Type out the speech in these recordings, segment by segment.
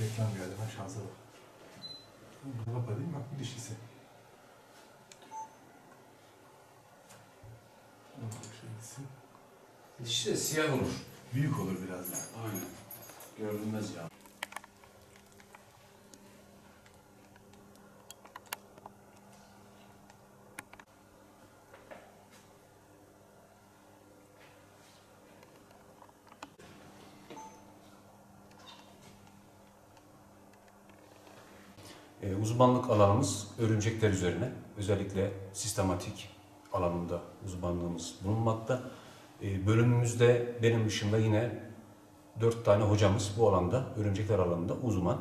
Reklam geldi ben şansa bak. Bak bu dişisi. Bak şey gitsin. Dişi de siyah olur. Büyük olur biraz daha. Aynen. Görünmez ya. E, uzmanlık alanımız örümcekler üzerine. Özellikle sistematik alanında uzmanlığımız bulunmakta. E, bölümümüzde benim dışında yine dört tane hocamız bu alanda, örümcekler alanında uzman.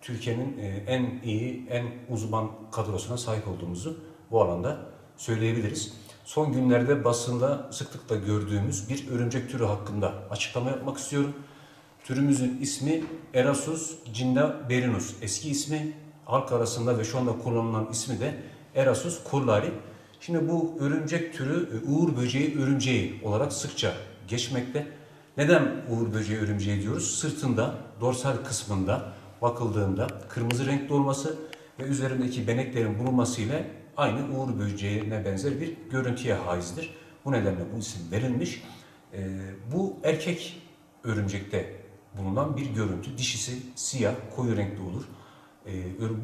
Türkiye'nin e, en iyi, en uzman kadrosuna sahip olduğumuzu bu alanda söyleyebiliriz. Son günlerde basında sıklıkla gördüğümüz bir örümcek türü hakkında açıklama yapmak istiyorum. Türümüzün ismi Erasus cinna berinus. Eski ismi halk arasında ve şu anda kullanılan ismi de Erasus kurlari. Şimdi bu örümcek türü e, uğur böceği örümceği olarak sıkça geçmekte. Neden uğur böceği örümceği diyoruz? Sırtında, dorsal kısmında bakıldığında kırmızı renkli olması ve üzerindeki beneklerin bulunması ile aynı uğur böceğine benzer bir görüntüye haizdir. Bu nedenle bu isim verilmiş. Ee, bu erkek örümcekte bulunan bir görüntü. Dişisi siyah, koyu renkli olur. Ee,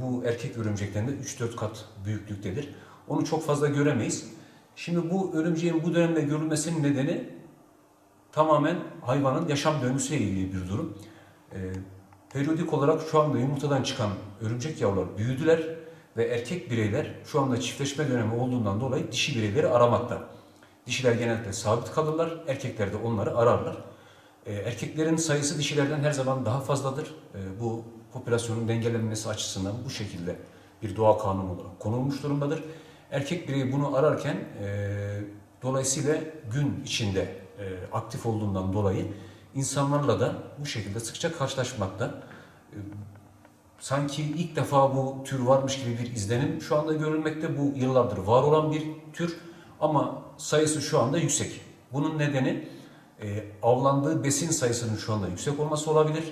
bu erkek örümcekten de 3-4 kat büyüklüktedir. Onu çok fazla göremeyiz. Şimdi bu örümceğin bu dönemde görülmesinin nedeni tamamen hayvanın yaşam döngüsüyle ilgili bir durum. Ee, periyodik olarak şu anda yumurtadan çıkan örümcek yavruları büyüdüler ve erkek bireyler şu anda çiftleşme dönemi olduğundan dolayı dişi bireyleri aramakta. Dişiler genellikle sabit kalırlar, erkekler de onları ararlar. Ee, erkeklerin sayısı dişilerden her zaman daha fazladır. Ee, bu popülasyonun dengelenmesi açısından bu şekilde bir doğa kanunu olarak konulmuş durumdadır. Erkek birey bunu ararken e, dolayısıyla gün içinde e, aktif olduğundan dolayı insanlarla da bu şekilde sıkça karşılaşmakta. E, sanki ilk defa bu tür varmış gibi bir izlenim şu anda görülmekte. Bu yıllardır var olan bir tür ama sayısı şu anda yüksek. Bunun nedeni e, avlandığı besin sayısının şu anda yüksek olması olabilir.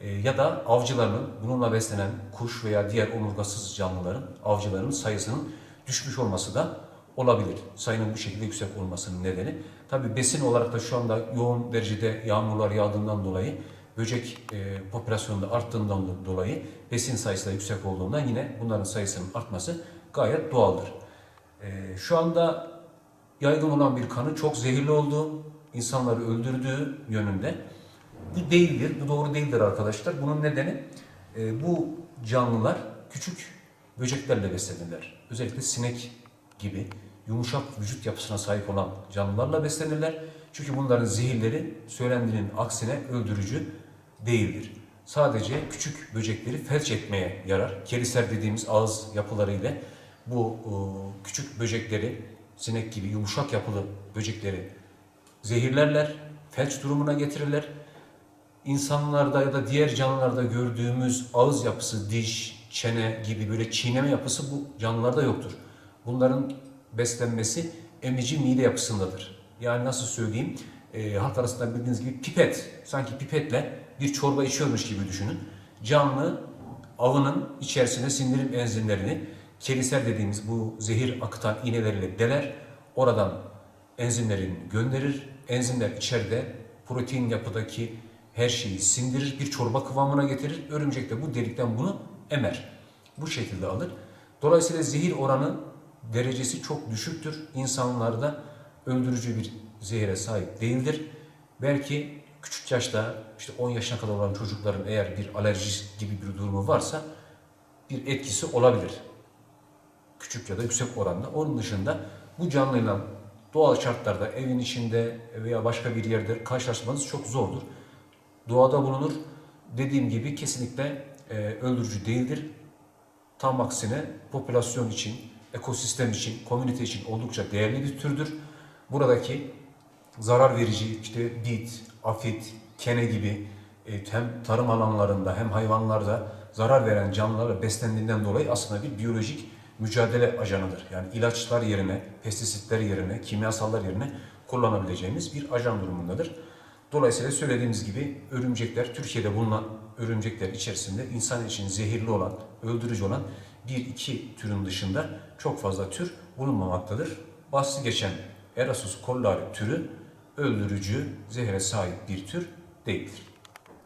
E, ya da avcıların, bununla beslenen kuş veya diğer omurgasız canlıların, avcıların sayısının düşmüş olması da olabilir. Sayının bu şekilde yüksek olmasının nedeni. Tabi besin olarak da şu anda yoğun derecede yağmurlar yağdığından dolayı böcek e, popülasyonunda arttığından dolayı besin sayısı da yüksek olduğundan yine bunların sayısının artması gayet doğaldır. E, şu anda yaygın olan bir kanı çok zehirli olduğu, insanları öldürdüğü yönünde. Bu değildir, bu doğru değildir arkadaşlar. Bunun nedeni e, bu canlılar küçük böceklerle beslenirler. Özellikle sinek gibi yumuşak vücut yapısına sahip olan canlılarla beslenirler. Çünkü bunların zehirleri söylendiğinin aksine öldürücü değildir. Sadece küçük böcekleri felç etmeye yarar. Kerisler dediğimiz ağız yapılarıyla bu e, küçük böcekleri, sinek gibi yumuşak yapılı böcekleri zehirlerler, felç durumuna getirirler. İnsanlarda ya da diğer canlılarda gördüğümüz ağız yapısı, diş, çene gibi böyle çiğneme yapısı bu canlılarda yoktur. Bunların beslenmesi emici mide yapısındadır. Yani nasıl söyleyeyim, e, halk arasında bildiğiniz gibi pipet, sanki pipetle bir çorba içiyormuş gibi düşünün. Canlı avının içerisine sindirim enzimlerini, keliser dediğimiz bu zehir akıtan iğneleriyle deler, oradan enzimlerini gönderir. Enzimler içeride protein yapıdaki her şeyi sindirir, bir çorba kıvamına getirir. Örümcek de bu delikten bunu emer. Bu şekilde alır. Dolayısıyla zehir oranı derecesi çok düşüktür. İnsanlarda öldürücü bir zehire sahip değildir. Belki küçük yaşta işte 10 yaşına kadar olan çocukların eğer bir alerji gibi bir durumu varsa bir etkisi olabilir. Küçük ya da yüksek oranda. Onun dışında bu canlıyla doğal şartlarda evin içinde veya başka bir yerde karşılaşmanız çok zordur. Doğada bulunur. Dediğim gibi kesinlikle e, öldürücü değildir. Tam aksine popülasyon için, ekosistem için, komünite için oldukça değerli bir türdür. Buradaki zarar verici işte bit, afit, kene gibi e, hem tarım alanlarında hem hayvanlarda zarar veren canlılarla beslendiğinden dolayı aslında bir biyolojik mücadele ajanıdır. Yani ilaçlar yerine, pestisitler yerine, kimyasallar yerine kullanabileceğimiz bir ajan durumundadır. Dolayısıyla söylediğimiz gibi örümcekler Türkiye'de bulunan örümcekler içerisinde insan için zehirli olan, öldürücü olan bir iki türün dışında çok fazla tür bulunmamaktadır. Bahsi geçen Erasus kollari türü öldürücü, zehre sahip bir tür değildir.